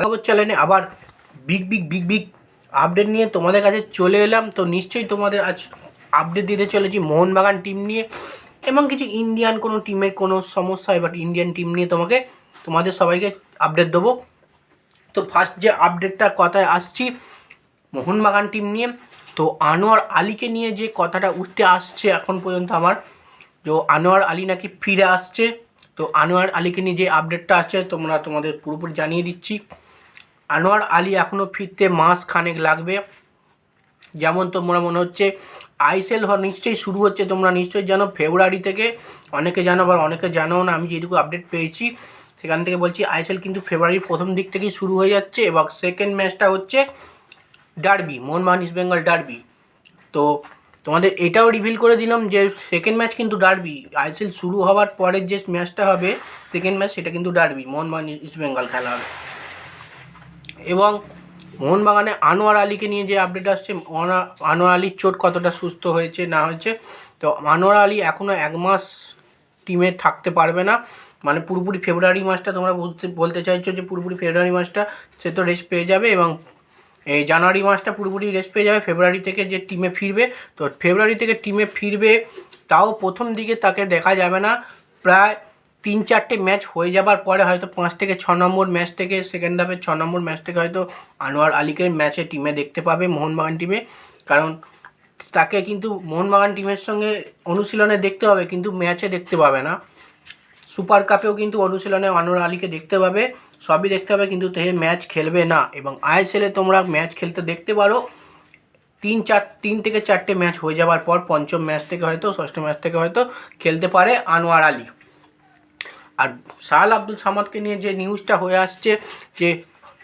খবর চ্যানেলে আবার big big big big update নিয়ে তোমাদের কাছে চলে এলাম। তো নিশ্চয়ই তোমাদের আজ আপডেট দিতে চলেছি মোহনবাগান টিম নিয়ে এবং কিছু ইন্ডিয়ান কোনো টিমের কোনো সমস্যা হয় বাট ইন্ডিয়ান টিম নিয়ে তোমাকে, তোমাদের সবাইকে আপডেট দেবো। তো ফার্স্ট যে আপডেটটার কথায় আসছি, মোহনবাগান টিম নিয়ে। তো আনোয়ার আলীকে নিয়ে যে কথাটা উঠতে আসছে এখন পর্যন্ত আমার যে আনোয়ার আলী নাকি ফিরে আসছে। তো আনোয়ার আলীকে নিয়ে যে আপডেটটা আসছে তোমরা তোমাদের পুরোপুরি জানিয়ে দিচ্ছি। আনোয়ার আলী এখনও ফিরতে মাস খানেক লাগবে। যেমন তোমরা মনে হচ্ছে, আইসেল নিশ্চয়ই শুরু হচ্ছে, তোমরা নিশ্চয়ই জানো, ফেব্রুয়ারি থেকে অনেকে জানো আবার অনেকে জানো না, আমি যেটুকু আপডেট পেয়েছি, সেখান থেকে বলছি আইএসএল কিন্তু ফেব্রুয়ারির প্রথম দিক থেকেই শুরু হয়ে যাচ্ছে এবং সেকেন্ড ম্যাচটা হচ্ছে derby Mohun Bagan East Bengal derby তো তোমাদের এটাও রিভিল করে দিলাম যে সেকেন্ড ম্যাচ কিন্তু ডার্বি আইএসএল শুরু হওয়ার পরের যে ম্যাচটা হবে সেকেন্ড ম্যাচ সেটা কিন্তু ডার্বি মোহনবাগান ইস্ট বেঙ্গল খেলা হবে। এবং মোহনবাগানে আনোয়ার আলীকে নিয়ে যে আপডেট আসছে আনোয়ার- আলীর চোট কতটা সুস্থ হয়েছে, না হয়েছে, তো আনোয়ার আলী এখনও এক মাস টিমে থাকতে পারবে না। মানে পুরোপুরি ফেব্রুয়ারি মাসটা তোমরা বলতে বলতে চাইছো যে পুরোপুরি ফেব্রুয়ারি মাসটা সে তো রেস্ট পেয়ে যাবে এবং এই জানুয়ারি মাসটা পুরোপুরি রেস্ট পেয়ে যাবে। ফেব্রুয়ারি থেকে যে টিমে ফিরবে, তো ফেব্রুয়ারি থেকে টিমে ফিরবে, তাও প্রথম দিকে তাকে দেখা যাবে না। প্রায় তিন চারটে ম্যাচ হয়ে যাবার পরে হয়তো পাঁচ থেকে ছ নম্বর ম্যাচ থেকে সেকেন্ড হাফের ছ নম্বর ম্যাচ থেকে হয়তো আনোয়ার আলীকে ম্যাচে টিমে দেখতে পাবে মোহনবাগান টিমে কারণ তাকে কিন্তু মোহনবাগান টিমের সঙ্গে অনুশীলনে দেখতে পাবে কিন্তু ম্যাচে দেখতে পাবে না। সুপার কাপেও কিন্তু অনুশীলনে আনোয়ার আলীকে দেখতে পাবে, সবই দেখতে পাবে কিন্তু সে ম্যাচ খেলবে না। এবং আইএসএলে তোমরা ম্যাচ খেলতে দেখতে পারো, তিন চার, তিন থেকে চারটে ম্যাচ হয়ে যাওয়ার পর পঞ্চম ম্যাচ থেকে হয়তো, ষষ্ঠ ম্যাচ থেকে হয়তো খেলতে পারে আনোয়ার আলী। আর সাহাল আব্দুল সামাদকে নিয়ে যে নিউজটা হয়ে আসছে যে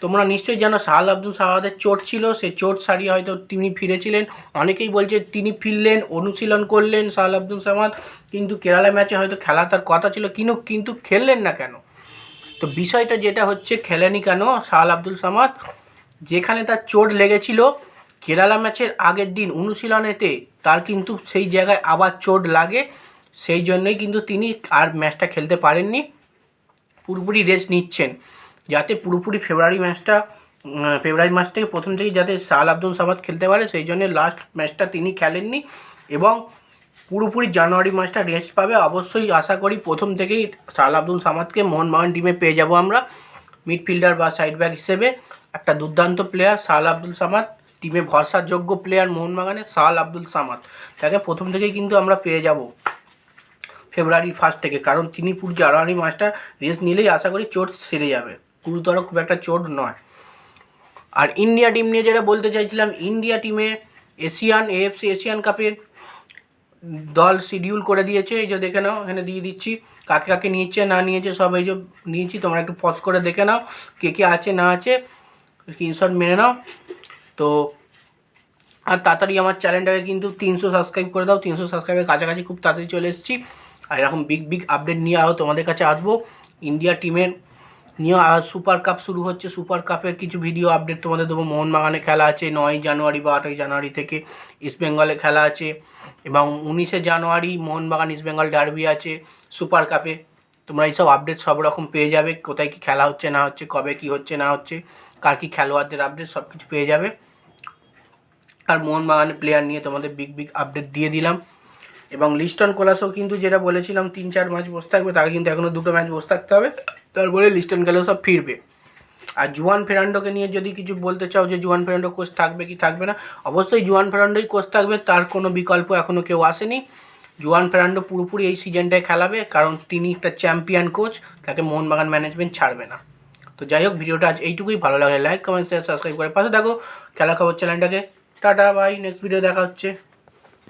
তোমরা নিশ্চয়ই জানো সাহাল আব্দুল সামাদের চোট ছিল, সে চোট সারিয়ে হয়তো তিনি ফিরেছিলেন। অনেকেই বলছে তিনি ফিরলেন, অনুশীলন করলেন সাহাল আব্দুল সামাদ, কিন্তু কেরালা ম্যাচে হয়তো খেলা তার কথা ছিল কিন্তু কিন্তু খেললেন না কেন? তো বিষয়টা যেটা হচ্ছে, খেলেনি কেন সাহাল আব্দুল সামাদ? যেখানে তার চোট লেগেছিল, কেরালা ম্যাচের আগের দিন অনুশীলনেতে তার কিন্তু সেই জায়গায় আবার চোট লাগে। সেই জন্যই কিন্তু তিনি আর ম্যাচটা খেলতে পারেননি। পুরোপুরি রেস্ট নিচ্ছেন। যাতে পুরোপুরি ফেব্রুয়ারি ম্যাচটা ফেব্রুয়ারি মাস থেকে প্রথম থেকেই যাতে সাল আব্দুল সামাদ খেলতে পারে, সেই জন্য লাস্ট ম্যাচটা তিনি খেলেননি এবং পুরোপুরি জানুয়ারি মাসটা রেস্ট পাবে। অবশ্যই আশা করি প্রথম থেকেই সাল আব্দুল সামাদকে মোহনবাগান টিমে পেয়ে যাব আমরা। মিডফিল্ডার বা সাইড ব্যাক হিসেবে একটা দুর্দান্ত প্লেয়ার সাল আব্দুল সামাদ। টিমে ভরসাযোগ্য প্লেয়ার মোহনবাগানের সাল আব্দুল সামাদ। তাকে প্রথম থেকেই কিন্তু আমরা পেয়ে যাব। ফেব্রুয়ারি ফার্স্ট থেকে। কারণ তিনি পুরো জানুয়ারি মাসটা রেস্ট নিলেই আশা করি চোট সেরে যাবে। গুরুতর খুব একটা চোট নয়। আর ইন্ডিয়া টিম নিয়ে যেটা বলতে চাইছিলাম ইন্ডিয়া টিমে এশিয়ান এএফসি এশিয়ান কাপের দল শিডিউল করে দিয়েছে। এই যে দেখে নাও, এখানে দিয়ে দিচ্ছি। কাকে কাকে নিয়েছে, না নিয়েছে, সব এই যে নিয়েছি। তোমরা একটু পজ করে দেখে নাও, কে কে আছে, না আছে স্ক্রিনশট মেনে নাও। তো, আর তাড়াতাড়ি আমার চ্যানেলটাকে কিন্তু তিনশো সাবস্ক্রাইব করে দাও। তিনশো সাবস্ক্রাইবের কাছাকাছি খুব তাড়াতাড়ি চলে এসেছি। আর এরকম বিগ বিগ আপডেট নিয়ে আরও তোমাদের কাছে আসব। ইন্ডিয়া টিমের নিয়ে আর সুপার কাপ শুরু হচ্ছে। সুপার কাপের কিছু ভিডিও আপডেট তোমাদের দেবো। মোহনবাগানে খেলা আছে নয় জানুয়ারি বা আটই জানুয়ারি থেকে। ইস্ট বেঙ্গলে খেলা আছে। এবং উনিশে জানুয়ারি মোহনবাগান ইস্ট বেঙ্গল ডার্বি আছে সুপার কাপে তোমরা এইসব আপডেট সব রকম পেয়ে যাবে। কোথায় কি খেলা হচ্ছে, না হচ্ছে, কবে কি হচ্ছে, না হচ্ছে, কার কি খেলোয়াড়দের আপডেট সব কিছু পেয়ে যাবে। আর মোহনবাগানের প্লেয়ার নিয়ে তোমাদের বিগ বিগ আপডেট দিয়ে দিলাম। এবং লিস্টন কোলাসও কিন্তু যেটা বলেছিলাম, তিন, চার ম্যাচ বসে থাকবে, তাকে কিন্তু এখনও দুটো ম্যাচ বসে থাকতে হবে। তারপরে লিস্টন কোলাস সব ফিরবে। আর জুয়ান ফেরান্ডোকে নিয়ে যদি কিছু বলতে চাও যে জুয়ান ফেরান্ডো কোচ থাকবে কি থাকবে না, অবশ্যই জুয়ান ফেরান্ডোই কোচ থাকবে, তার কোনো বিকল্প এখনও কেউ আসেনি। জুয়ান ফেরান্ডো পুরোপুরি এই সিজনটায় খেলাবে, কারণ তিনি একটা চ্যাম্পিয়ন কোচ তাকে মোহনবাগান ম্যানেজমেন্ট ছাড়বে না। তো যাই হোক, ভিডিওটা আজ এইটুকুই, ভালো লাগে লাইক কমেন্ট শেয়ার সাবস্ক্রাইব করে পাশে থাকো। খেলা খবর চ্যানেলটাকে টাটা বাই নেক্সট ভিডিও দেখা হচ্ছে।